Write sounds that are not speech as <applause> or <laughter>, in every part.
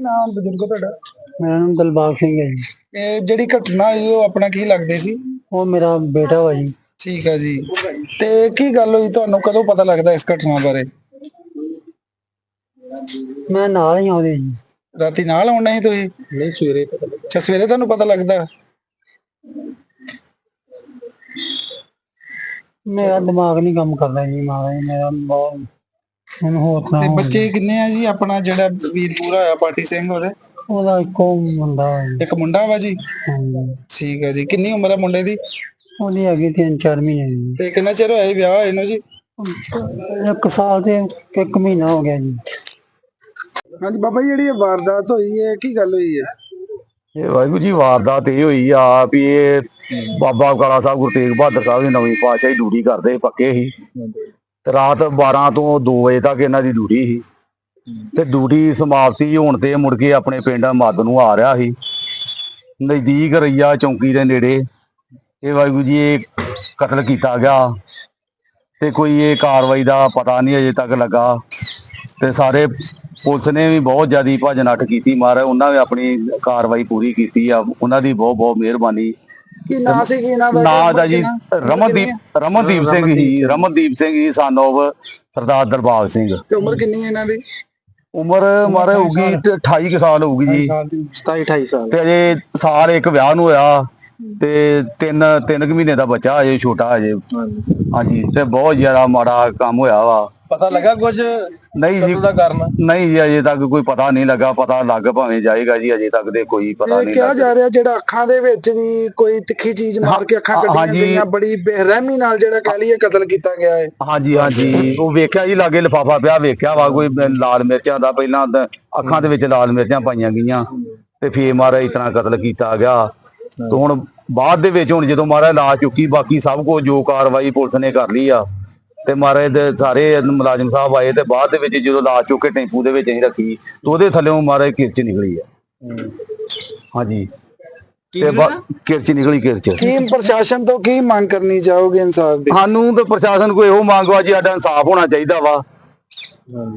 ਨਾਮ ਬਜ਼ੁਰਗ ਤੁਹਾਡਾ? ਮੇਰਾ ਨਾਮ ਦਿਲਬਾਗ ਸਿੰਘ ਹੈ ਜੀ। ਇਹ ਜਿਹੜੀ ਘਟਨਾ ਹੋਈ ਉਹ ਆਪਣਾ ਕੀ ਲੱਗਦੇ ਸੀ? ਉਹ ਮੇਰਾ ਬੇਟਾ ਵਾ ਜੀ। ਠੀਕ ਆ ਜੀ। ਤੇ ਕੀ ਗੱਲ ਹੋਈ? ਤੁਹਾਨੂੰ ਕਦੋਂ ਪਤਾ ਲੱਗਦਾ ਇਸ ਘਟਨਾ ਬਾਰੇ? ਮੈਂ ਨਾਲ ਹੀ ਆਉਂਦੇ ਜੀ। ਰਾਤੀ ਨਾਲ ਆਉਣਾ ਸੀ ਤੁਸੀਂ? ਨਹੀਂ ਸਵੇਰੇ ਪਤਾ ਲੱਗਾ। ਅੱਛਾ ਸਵੇਰੇ ਤੁਹਾਨੂੰ ਪਤਾ ਲੱਗਦਾ? ਮੇਰਾ ਦਿਮਾਗ ਨਹੀਂ ਕੰਮ ਕਰਦਾ ਜੀ ਮਹਾਰਾਜ ਮੇਰਾ ਬਹੁਤ ਹੁਣ ਹੋਰ ਤੇ ਬੱਚੇ ਕਿੰਨੇ ਆ ਜੀ? ਆਪਣਾ ਜਿਹੜਾ ਵੀਰ ਪੂਰਾ ਹੋਇਆ ਪਾਟੀ ਸਿੰਘ ਉਹਦੇ? ਉਹਦਾ ਇੱਕੋ ਮੁੰਡਾ ਜੀ। ਇੱਕ ਮੁੰਡਾ ਵਾ ਜੀ? ਹਾਂਜੀ। ਠੀਕ ਹੈ ਜੀ। ਕਿੰਨੀ ਉਮਰ ਹੈ ਮੁੰਡੇ ਦੀ? ਉਹਦੀ ਹੈਗੀ ਤਿੰਨ ਚਾਰ ਮਹੀਨੇ ਦੀ ਤੇ ਕਿੰਨਾ ਚਿਰ ਹੋਇਆ ਜੀ ਵਿਆਹ ਹੋਏ ਨੂੰ ਜੀ? ਇੱਕ ਸਾਲ ਤੇ ਇੱਕ ਮਹੀਨਾ ਹੋ ਗਿਆ ਜੀ। ਹਾਂਜੀ ਬਾਬਾ ਜੀ ਜਿਹੜੀ ਇਹ ਵਾਰਦਾਤ ਹੋਈ ਹੈ ਕੀ ਗੱਲ ਹੋਈ ਹੈ? ਇਹ ਵਾਹਿਗੁਰੂ ਜੀ ਵਾਰਦਾਤ ਇਹ ਹੋਈ ਆ ਵੀ ਇਹ ਬਾਬਾ ਕਾਲਾ ਸਾਹਿਬ ਗੁਰੂ ਤੇਗ ਬਹਾਦਰ ਸਾਹਿਬ ਦੀ ਨਵੀਂ ਪਾਤਸ਼ਾਹੀ ਡਿਊਟੀ ਕਰਦੇ ਸੀ, ਪੱਕੇ ਸੀ। ਤੇ ਰਾਤ 12 ਤੋਂ 2 ਵਜੇ ਤੱਕ ਇਹਨਾਂ ਦੀ ਡਿਊਟੀ ਸੀ। ਤੇ ਡਿਊਟੀ ਸਮਾਪਤੀ ਹੋਣ ਤੇ ਮੁੜ ਕੇ ਆਪਣੇ ਪਿੰਡ ਮੱਦ ਨੂੰ ਆ ਰਿਹਾ ਸੀ। ਨਜ਼ਦੀਕ ਰਈਆ ਚੌਂਕੀ ਦੇ ਨੇੜੇ। ਇਹ ਵਾਹਿਗੁਰੂ ਜੀ, ਇਹ ਕਤਲ ਕੀਤਾ ਗਿਆ। ਤੇ ਕੋਈ ਇਹ ਕਾਰਵਾਈ ਦਾ ਪਤਾ ਨਹੀਂ ਅਜੇ ਤੱਕ ਲੱਗਾ। ਤੇ ਸਾਰੇ ਪੁਲਿਸ ਨੇ ਵੀ ਬਹੁਤ ਜ਼ਿਆਦੀ ਭੱਜ ਨੱਠ ਕੀਤੀ। ਮਾਰ ਉਹਨਾਂ ਨੇ ਆਪਣੀ ਕਾਰਵਾਈ ਪੂਰੀ ਕੀਤੀ ਆ। ਉਹਨਾਂ ਦੀ ਬਹੁਤ ਬਹੁਤ ਮਿਹਰਬਾਨੀ। ਕੀ ਨਾਂ ਸੀ ਕੀ ਇਹਨਾਂ ਦਾ ਨਾਂ ਦਾ ਜੀ? ਰਮਨਦੀਪ ਰਮਨਦੀਪ ਸਿੰਘ ਹੀ ਰਮਨਦੀਪ ਸਿੰਘ ਹੀ ਸਾਨੋਵ ਸਰਦਾਰ ਦਰਬਾਗ ਸਿੰਘ। ਤੇ ਉਮਰ ਕਿੰਨੀ ਹੈ ਇਹਨਾਂ ਦੀ? ਉਮਰ ਮਾਰੇ ਹੋਊਗੀ 28 ਕੁ ਸਾਲ ਹੋਊਗੀ ਜੀ। 27 28 ਸਾਲ। ਤੇ ਅਜੇ ਸਾਲ ਇੱਕ ਵਿਆਹ ਨੂੰ ਹੋਇਆ ਤੇ ਤਿੰਨ ਤਿੰਨ ਕੁ ਮਹੀਨੇ ਦਾ ਬੱਚਾ ਅਜੇ ਛੋਟਾ ਅਜੇ। ਹਾਂਜੀ ਤੇ ਬਹੁਤ ਜ਼ਿਆਦਾ ਮਾੜਾ ਕੰਮ ਹੋਇਆ ਵਾ। ਪਤਾ ਲੱਗਾ ਕੁਝ ਨਹੀਂ ਜੀ ਦਾ ਕਾਰਨ? ਨਹੀਂ ਜੀ ਅਜੇ ਤੱਕ ਕੋਈ ਪਤਾ ਨਹੀਂ ਲੱਗਾ। ਪਤਾ ਲੱਗ ਭਾਵੇਂ ਜਾਏਗਾ ਜੀ ਅਜੇ ਤੱਕ ਦੇ ਕੋਈ ਪਤਾ ਨਹੀਂ ਕਿਹਾ ਜਾ ਰਿਹਾ। ਜਿਹੜਾ ਅੱਖਾਂ ਦੇ ਵਿੱਚ ਵੀ ਕੋਈ ਤਿੱਖੀ ਚੀਜ਼ ਮਾਰ ਕੇ ਅੱਖਾਂ ਕੱਢੀਆਂ। ਗਈਆਂ ਬੜੀ ਬੇਰਹਿਮੀ ਨਾਲ ਜਿਹੜਾ ਕਹਿ ਲਈਏ ਕਤਲ ਕੀਤਾ ਗਿਆ ਹੈ ਹਾਂਜੀ ਹਾਂਜੀ। ਉਹ ਵੇਖਿਆ ਜੀ ਲਾਗੇ ਲਿਫਾਫਾ ਪਿਆ ਵੇਖਿਆ ਵਾ ਕੋਈ ਲਾਲ ਮਿਰਚਾਂ ਦਾ ਪਹਿਲਾਂ ਅੱਖਾਂ ਦੇ ਵਿੱਚ ਲਾਲ ਮਿਰਚਾਂ ਪਾਈਆਂ ਗਈਆਂ। ਤੇ ਫੇਰ ਮਹਾਰਾਜ ਇਤਨਾ ਕਤਲ ਕੀਤਾ ਗਿਆ। ਤੇ ਹੁਣ ਬਾਅਦ ਦੇ ਵਿੱਚ ਹੁਣ ਜਦੋਂ ਮਹਾਰਾਜ ਲਾ ਚੁੱਕੀ ਬਾਕੀ ਸਭ ਕੁਝ ਜੋ ਕਾਰਵਾਈ ਪੁਲਿਸ ਨੇ ਕਰ ਲਈ ਆ ਤੇ ਮਹਾਰਾਜ ਦੇ ਸਾਰੇ ਮੁਲਾਜ਼ਮ ਸਾਹਿਬ ਆਏ ਤੇ ਬਾਅਦ ਦੇ ਵਿੱਚ ਜਦੋਂ ਲਾ ਚੁੱਕ ਕੇ ਟੈਂਪੂ ਦੇ ਵਿੱਚ ਅਸੀਂ ਰੱਖੀ ਤੇ ਉਹਦੇ ਥੱਲੇੋਂ ਮਹਾਰਾਜ ਕਿਰਚ ਨਿਕਲੀ ਆ। ਹਾਂਜੀ। ਤੇ ਕਿਰਚ ਨਿਕਲੀ ਕਿਰਚ। ਕੀ ਪ੍ਰਸ਼ਾਸਨ ਤੋਂ ਕੀ ਮੰਗ ਕਰਨੀ ਚਾਹੋਗੇ ਇਨਸਾਫ ਦੀ? ਸਾਨੂੰ ਤੇ ਪ੍ਰਸ਼ਾਸਨ ਕੋਈ ਇਹੋ ਮੰਗ ਵਾ ਜੀ ਸਾਡਾ ਇਨਸਾਫ ਹੋਣਾ ਚਾਹੀਦਾ ਵਾ।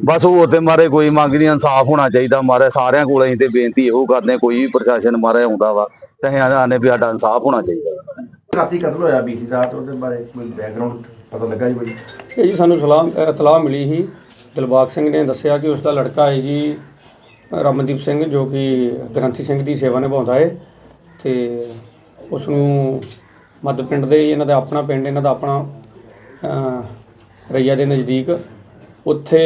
ਬਸ ਹੋਰ ਤੇ ਮਾਰੇ ਕੋਈ ਮੰਗ ਨਹੀਂ ਇਨਸਾਫ ਹੋਣਾ ਚਾਹੀਦਾ। ਮਾਰੇ ਸਾਰਿਆਂ ਕੋਲ ਅਸੀਂ ਤੇ ਬੇਨਤੀ ਇਹੋ ਕਰਦੇ ਹਾਂ, ਕੋਈ ਵੀ ਪ੍ਰਸ਼ਾਸਨ ਮਾਰੇ ਆਉਂਦਾ ਵਾ। ਤੇ ਅਸੀਂ ਆਨੇ ਵੀ ਸਾਡਾ ਇਨਸਾਫ ਹੋਣਾ ਚਾਹੀਦਾ। ਰਾਤੀ ਕਤਲ ਹੋਇਆ ਬੀਤੀ ਰਾਤ ਉਹਦੇ ਬਾਰੇ ਕੋਈ ਬੈਕਗ੍ਰਾਉਂਡ ਪਤਾ ਲੱਗਾ ਜੀ ਕੋਈ? ਇਹ ਜੀ ਸਾਨੂੰ ਸਲਾਹ ਇਤਲਾਹ ਮਿਲੀ ਸੀ। ਦਿਲਬਾਗ ਸਿੰਘ ਨੇ ਦੱਸਿਆ ਕਿ ਉਸ ਦਾ ਲੜਕਾ ਹੈ ਜੀ ਰਮਨਦੀਪ ਸਿੰਘ ਜੋ ਕਿ ਗ੍ਰੰਥੀ ਸਿੰਘ ਦੀ ਸੇਵਾ ਨਿਭਾਉਂਦਾ ਹੈ ਤੇ ਉਸ ਨੂੰ ਮੱਧ ਪਿੰਡ ਦੇ ਇਹਨਾਂ ਦਾ ਆਪਣਾ ਪਿੰਡ ਇਹਨਾਂ ਦਾ ਆਪਣਾ ਰਈਆ ਦੇ ਨਜ਼ਦੀਕ ਉੱਥੇ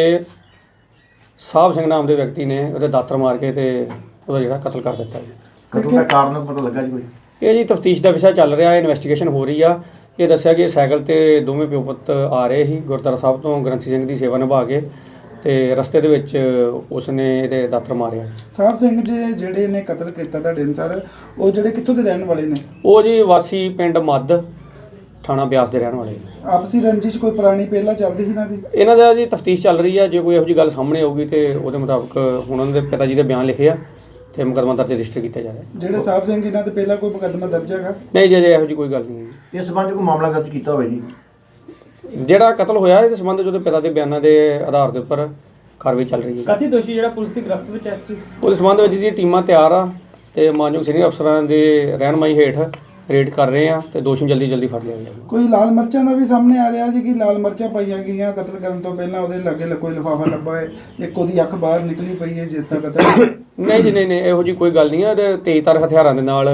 ਸਾਹਿਬ ਸਿੰਘ ਨਾਮ ਦੇ ਵਿਅਕਤੀ ਨੇ ਉਹਦੇ ਦਾਤਰ ਮਾਰ ਕੇ ਤੇ ਉਹਦਾ ਜਿਹੜਾ ਕਤਲ ਕਰ ਦਿੱਤਾ ਜੀ। ਕਤਲ ਦਾ ਕਾਰਨ ਪਤਾ ਲੱਗਾ ਜੀ ਕੋਈ? ਇਹ ਜੀ ਤਫਤੀਸ਼ ਦਾ ਵਿਸ਼ਾ ਚੱਲ ਰਿਹਾ ਹੈ ਇਨਵੈਸਟੀਗੇਸ਼ਨ ਹੋ ਰਹੀ ਆ। ਇਹ ਦੱਸਿਆ ਕਿ ਇਹ ਸਾਈਕਲ ਤੇ ਦੋਵੇਂ ਪਿਓ ਪੁੱਤ ਆ ਰਹੇ ਸੀ ਗੁਰਦੁਆਰਾ ਸਾਹਿਬ ਤੋਂ ਗ੍ਰੰਥੀ ਸਿੰਘ ਦੀ ਸੇਵਾ ਨਿਭਾ ਕੇ ਤੇ ਰਸਤੇ ਦੇ ਵਿੱਚ ਉਸਨੇ ਇਹਦੇ ਦਾਤਰ ਮਾਰਿਆ। ਸਾਹਿਬ ਸਿੰਘ ਜੀ ਜਿਹੜੇ ਨੇ ਕਤਲ ਕੀਤਾ ਤੁਹਾਡੇ ਅਨਸਾਰ ਉਹ ਜਿਹੜੇ ਕਿੱਥੋਂ ਦੇ ਰਹਿਣ ਵਾਲੇ ਨੇ? ਉਹ ਜੀ ਵਾਸੀ ਪਿੰਡ ਮੱਧ ਥਾਣਾ ਬਿਆਸ ਦੇ ਰਹਿਣ ਵਾਲੇ ਆਪਸੀ ਰੰਜਿਸ਼ ਕੋਈ ਪੁਰਾਣੀ ਪਹਿਲਾਂ ਚੱਲਦੀ ਸੀ ਇਹਨਾਂ ਦੀ? ਇਹਨਾਂ ਦਾ ਜੀ ਤਫਤੀਸ਼ ਚੱਲ ਰਹੀ ਆ ਜੇ ਕੋਈ ਇਹੋ ਜਿਹੀ ਗੱਲ ਸਾਹਮਣੇ ਆਊਗੀ ਤੇ ਉਹਦੇ ਮੁਤਾਬਕ ਹੁਣ ਉਹਨਾਂ ਦੇ ਪਿਤਾ ਜੀ ਦੇ ਬਿਆਨ ਲਿਖੇ ਆ। ਤੇ ਮੁਕੱਦਮਾ ਦਰਜ ਰਜਿਸਟਰ ਕੀਤਾ ਜਾ ਰਿਹਾ ਜਿਹੜੇ ਸਾਹਿਬ ਸਿੰਘ ਇਹਨਾਂ ਤੇ ਪਹਿਲਾਂ ਕੋਈ ਮੁਕੱਦਮਾ ਦਰਜ ਹੈਗਾ? ਨਹੀਂ ਜੀ ਅਜੇ ਇਹੋ ਜਿਹੀ ਕੋਈ ਗੱਲ ਨਹੀਂ ਹੈ ਇਸ ਸੰਬੰਧ 'ਚ ਕੋਈ ਮਾਮਲਾ ਦਰਜ ਕੀਤਾ ਹੋਵੇ ਜੀ? ਜਿਹੜਾ ਕਤਲ ਹੋਇਆ ਇਹਦੇ ਸੰਬੰਧ ਵਿੱਚ ਉਹਦੇ ਪਿਤਾ ਦੇ ਬਿਆਨਾਂ ਦੇ ਆਧਾਰ ਦੇ ਉੱਪਰ ਕਾਰਵਾਈ ਚੱਲ ਰਹੀ ਹੈ ਕਥਿਤ ਦੋਸ਼ੀ ਜਿਹੜਾ ਪੁਲਿਸ ਦੀ ਗ੍ਰਿਫਤ ਵਿੱਚ ਹੈ ਇਸ ਦੀ ਪੁਲਿਸ ਸੰਬੰਧ ਵਿੱਚ ਜੀ ਟੀਮਾਂ ਤਿਆਰ ਆ ਤੇ ਮਾਨਯੋਗ ਸੀਨੀਅਰ ਅਫਸਰਾਂ ਦੇ ਰਹਿਨਮਾਈ ਹੇਠ ਰੇਡ ਕਰ ਰਹੇ ਆ ਤੇ ਦੋਸ਼ੀ ਨੂੰ ਜਲਦੀ ਜਲਦੀ ਫੜ ਲਿਆ ਜਾਏਗਾ ਕੋਈ ਲਾਲ ਮਿਰਚਾਂ ਦਾ ਵੀ ਸਾਹਮਣੇ ਆ ਰਿਹਾ ਸੀ ਕਿ ਲਾਲ ਮਿਰਚਾਂ ਪਾਈਆਂ ਗਈਆਂ ਕਤਲ ਕਰਨ ਤੋਂ ਪਹਿਲਾਂ ਉਹਦੇ ਲਾਗੇ ਕੋਈ ਲਿਫਾਫਾ ਲੱਭਾ ਹੈ ਇੱਕ ਉਹਦੀ ਅੱਖ ਬਾਹਰ ਨਿਕਲੀ ਪਈ ਹੈ ਜਿਸ ਦਾ ਕਤਲ <coughs> ਨਹੀਂ ਜੀ ਨਹੀਂ ਨਹੀਂ ਇਹੋ ਜੀ ਕੋਈ ਗੱਲ ਨਹੀਂ ਹੈ। ਇਹਦੇ ਤੇਜ਼ਧਾਰ ਹਥਿਆਰਾਂ ਦੇ ਨਾਲ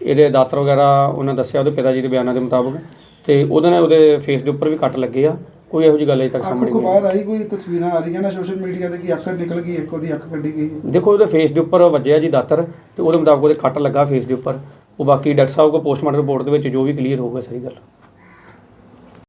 ਇਹਦੇ ਦਾਤਰ ਵਗੈਰਾ ਉਹਨਾਂ ਦੱਸਿਆ ਉਹਦੇ ਪਿਤਾ ਜੀ ਦੇ ਬਿਆਨਾਂ ਦੇ ਮੁਤਾਬਕ। ਤੇ ਉਹਦੇ ਨਾਲ ਉਹਦੇ ਫੇਸ ਦੇ ਉੱਪਰ ਵੀ ਕੱਟ ਲੱਗੇ ਆ। ਕੋਈ ਇਹੋ ਜੀ ਗੱਲ ਅਜੇ ਤੱਕ ਅੱਖ ਸਾਹਮਣੇ ਕੋ ਨਹੀਂ ਆਈ। ਬਾਹਰ ਆਈ ਕੋਈ ਤਸਵੀਰਾਂ ਆ ਰਹੀਆਂ ਨਾ ਸੋਸ਼ਲ ਮੀਡੀਆ ਤੇ ਕਿ ਅੱਖ ਨਿਕਲ ਗਈ ਇੱਕ ਉਹਦੀ ਅੱਖ ਕੱਢੀ ਗਈ ਹੈ। ਦੇਖੋ ਉਹਦੇ ਫੇਸ ਦੇ ਉੱਪਰ ਵੱਜਿਆ ਜੀ ਦਾਤਰ ਤੇ ਉਹਦੇ ਮੁਤਾਬਕ ਉਹਦੇ ਕੱਟ ਲੱਗਾ ਫੇਸ ਦੇ ਉੱਪਰ। ਉਹ ਬਾਕੀ ਡਾਕਟਰ ਸਾਹਿਬ ਕੋ ਪੋਸਟਮਾਰਟਮ ਰਿਪੋਰਟ ਦੇ ਵਿੱਚ ਜੋ ਵੀ ਕਲੀਅਰ ਹੋਊਗਾ ਸਾਰੀ ਗੱਲ।